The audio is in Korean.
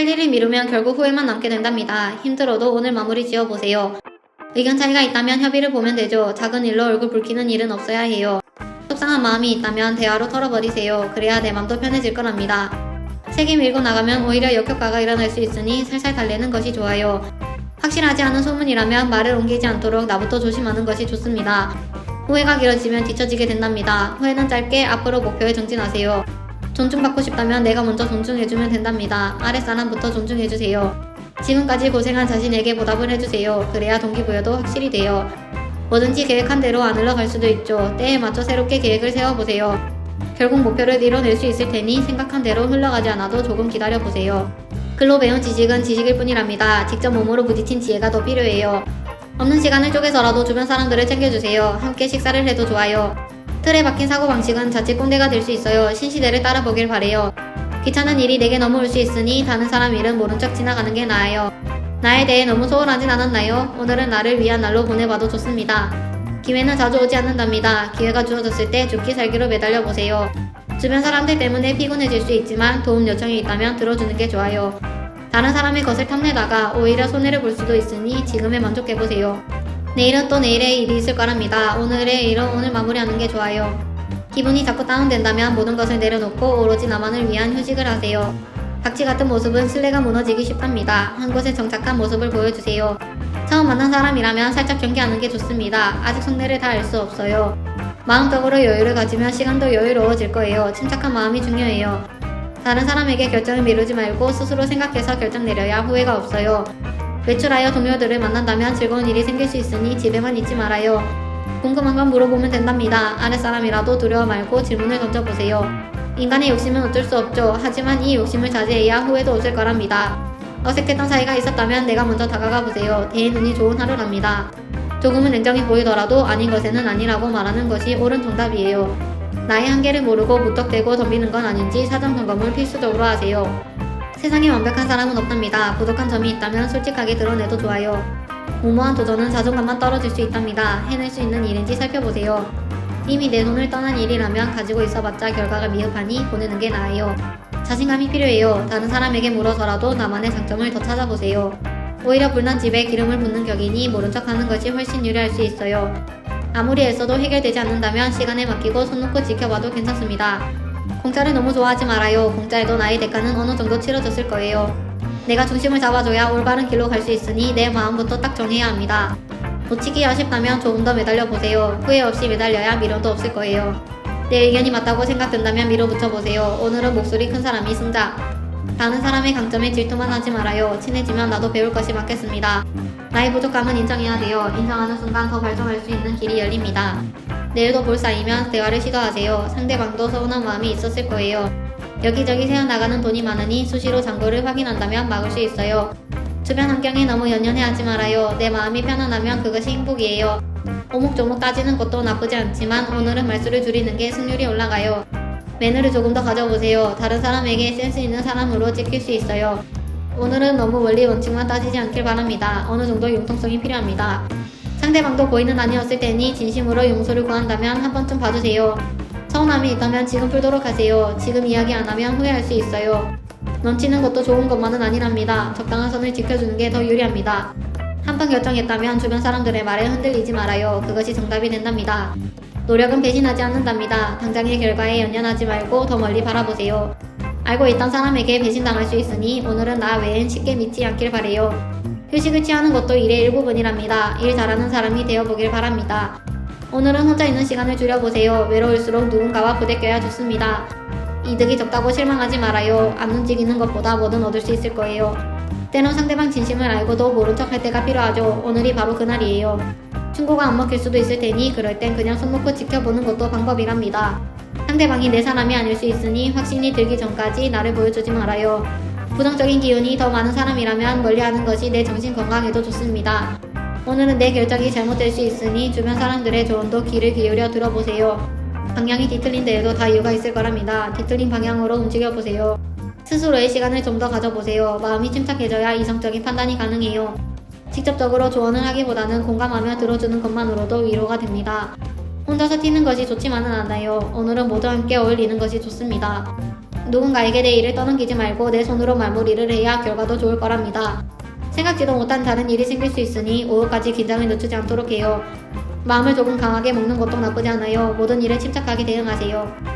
할 일을 미루면 결국 후회만 남게 된답니다. 힘들어도 오늘 마무리 지어보세요. 의견 차이가 있다면 협의를 보면 되죠. 작은 일로 얼굴 붉히는 일은 없어야 해요. 속상한 마음이 있다면 대화로 털어버리세요. 그래야 내 맘도 편해질 거랍니다. 책임 밀고 나가면 오히려 역효과가 일어날 수 있으니 살살 달래는 것이 좋아요. 확실하지 않은 소문이라면 말을 옮기지 않도록 나부터 조심하는 것이 좋습니다. 후회가 길어지면 뒤처지게 된답니다. 후회는 짧게 앞으로 목표에 정진하세요. 존중받고 싶다면 내가 먼저 존중해주면 된답니다. 아랫사람부터 존중해주세요. 지금까지 고생한 자신에게 보답을 해주세요. 그래야 동기부여도 확실히 돼요. 뭐든지 계획한 대로 안 흘러갈 수도 있죠. 때에 맞춰 새롭게 계획을 세워보세요. 결국 목표를 이뤄낼 수 있을 테니 생각한 대로 흘러가지 않아도 조금 기다려보세요. 글로 배운 지식은 지식일 뿐이랍니다. 직접 몸으로 부딪힌 지혜가 더 필요해요. 없는 시간을 쪼개서라도 주변 사람들을 챙겨주세요. 함께 식사를 해도 좋아요. 틀에 박힌 사고방식은 자칫 꼰대가 될 수 있어요. 신시대를 따라 보길 바래요. 귀찮은 일이 내게 넘어올 수 있으니 다른 사람 일은 모른 척 지나가는 게 나아요. 나에 대해 너무 소홀하진 않았나요? 오늘은 나를 위한 날로 보내봐도 좋습니다. 기회는 자주 오지 않는답니다. 기회가 주어졌을 때 죽기 살기로 매달려 보세요. 주변 사람들 때문에 피곤해질 수 있지만 도움 요청이 있다면 들어주는 게 좋아요. 다른 사람의 것을 탐내다가 오히려 손해를 볼 수도 있으니 지금에 만족해보세요. 내일은 또 내일의 일이 있을 거랍니다. 오늘의 일은 오늘 마무리하는 게 좋아요. 기분이 자꾸 다운된다면 모든 것을 내려놓고 오로지 나만을 위한 휴식을 하세요. 박쥐 같은 모습은 신뢰가 무너지기 쉽답니다. 한 곳에 정착한 모습을 보여주세요. 처음 만난 사람이라면 살짝 경계하는 게 좋습니다. 아직 속내를 다 알 수 없어요. 마음적으로 여유를 가지면 시간도 여유로워질 거예요. 침착한 마음이 중요해요. 다른 사람에게 결정을 미루지 말고 스스로 생각해서 결정 내려야 후회가 없어요. 외출하여 동료들을 만난다면 즐거운 일이 생길 수 있으니 집에만 있지 말아요. 궁금한 건 물어보면 된답니다. 아랫사람이라도 두려워 말고 질문을 던져보세요. 인간의 욕심은 어쩔 수 없죠. 하지만 이 욕심을 자제해야 후회도 없을 거랍니다. 어색했던 사이가 있었다면 내가 먼저 다가가 보세요. 대인 운이 좋은 하루랍니다. 조금은 냉정해 보이더라도 아닌 것에는 아니라고 말하는 것이 옳은 정답이에요. 나의 한계를 모르고 무턱대고 덤비는 건 아닌지 사전 점검을 필수적으로 하세요. 세상에 완벽한 사람은 없답니다. 부족한 점이 있다면 솔직하게 드러내도 좋아요. 무모한 도전은 자존감만 떨어질 수 있답니다. 해낼 수 있는 일인지 살펴보세요. 이미 내 손을 떠난 일이라면 가지고 있어봤자 결과가 미흡하니 보내는 게 나아요. 자신감이 필요해요. 다른 사람에게 물어서라도 나만의 장점을 더 찾아보세요. 오히려 불난 집에 기름을 붓는 격이니 모른 척 하는 것이 훨씬 유리할 수 있어요. 아무리 애써도 해결되지 않는다면 시간에 맡기고 손 놓고 지켜봐도 괜찮습니다. 공짜를 너무 좋아하지 말아요. 공짜에도 나의 대가는 어느 정도 치러졌을 거예요. 내가 중심을 잡아줘야 올바른 길로 갈 수 있으니 내 마음부터 딱 정해야 합니다. 놓치기 아쉽다면 조금 더 매달려 보세요. 후회 없이 매달려야 미련도 없을 거예요. 내 의견이 맞다고 생각된다면 밀어붙여 보세요. 오늘은 목소리 큰 사람이 승자. 다른 사람의 강점에 질투만 하지 말아요. 친해지면 나도 배울 것이 많겠습니다. 나의 부족함은 인정해야 돼요. 인정하는 순간 더 발전할 수 있는 길이 열립니다. 내일도 볼 사이면 대화를 시도하세요. 상대방도 서운한 마음이 있었을 거예요. 여기저기 새어나가는 돈이 많으니 수시로 잔고를 확인한다면 막을 수 있어요. 주변 환경에 너무 연연해하지 말아요. 내 마음이 편안하면 그것이 행복이에요. 오목조목 따지는 것도 나쁘지 않지만 오늘은 말수를 줄이는 게 승률이 올라가요. 매너를 조금 더 가져보세요. 다른 사람에게 센스 있는 사람으로 찍힐 수 있어요. 오늘은 너무 멀리 원칙만 따지지 않길 바랍니다. 어느 정도 융통성이 필요합니다. 상대방도 고의는 아니었을 테니 진심으로 용서를 구한다면 한 번쯤 봐주세요. 서운함이 있다면 지금 풀도록 하세요. 지금 이야기 안 하면 후회할 수 있어요. 넘치는 것도 좋은 것만은 아니랍니다. 적당한 선을 지켜주는 게 더 유리합니다. 한 번 결정했다면 주변 사람들의 말에 흔들리지 말아요. 그것이 정답이 된답니다. 노력은 배신하지 않는답니다. 당장의 결과에 연연하지 말고 더 멀리 바라보세요. 알고 있던 사람에게 배신당할 수 있으니 오늘은 나 외엔 쉽게 믿지 않길 바래요. 휴식을 취하는 것도 일의 일부분이랍니다. 일 잘하는 사람이 되어보길 바랍니다. 오늘은 혼자 있는 시간을 줄여보세요. 외로울수록 누군가와 부대껴야 좋습니다. 이득이 적다고 실망하지 말아요. 안 움직이는 것보다 뭐든 얻을 수 있을 거예요. 때론 상대방 진심을 알고도 모른 척 할 때가 필요하죠. 오늘이 바로 그날이에요. 충고가 안 먹힐 수도 있을 테니 그럴 땐 그냥 손 놓고 지켜보는 것도 방법이랍니다. 상대방이 내 사람이 아닐 수 있으니 확신이 들기 전까지 나를 보여주지 말아요. 부정적인 기운이 더 많은 사람이라면 멀리하는 것이 내 정신 건강에도 좋습니다. 오늘은 내 결정이 잘못될 수 있으니 주변 사람들의 조언도 귀를 기울여 들어보세요. 방향이 뒤틀린 데에도 다 이유가 있을 거랍니다. 뒤틀린 방향으로 움직여보세요. 스스로의 시간을 좀 더 가져보세요. 마음이 침착해져야 이성적인 판단이 가능해요. 직접적으로 조언을 하기보다는 공감하며 들어주는 것만으로도 위로가 됩니다. 혼자서 튀는 것이 좋지만은 않아요. 오늘은 모두 함께 어울리는 것이 좋습니다. 누군가에게 내 일을 떠넘기지 말고 내 손으로 마무리를 해야 결과도 좋을 거랍니다. 생각지도 못한 다른 일이 생길 수 있으니 오후까지 긴장을 늦추지 않도록 해요. 마음을 조금 강하게 먹는 것도 나쁘지 않아요. 모든 일에 침착하게 대응하세요.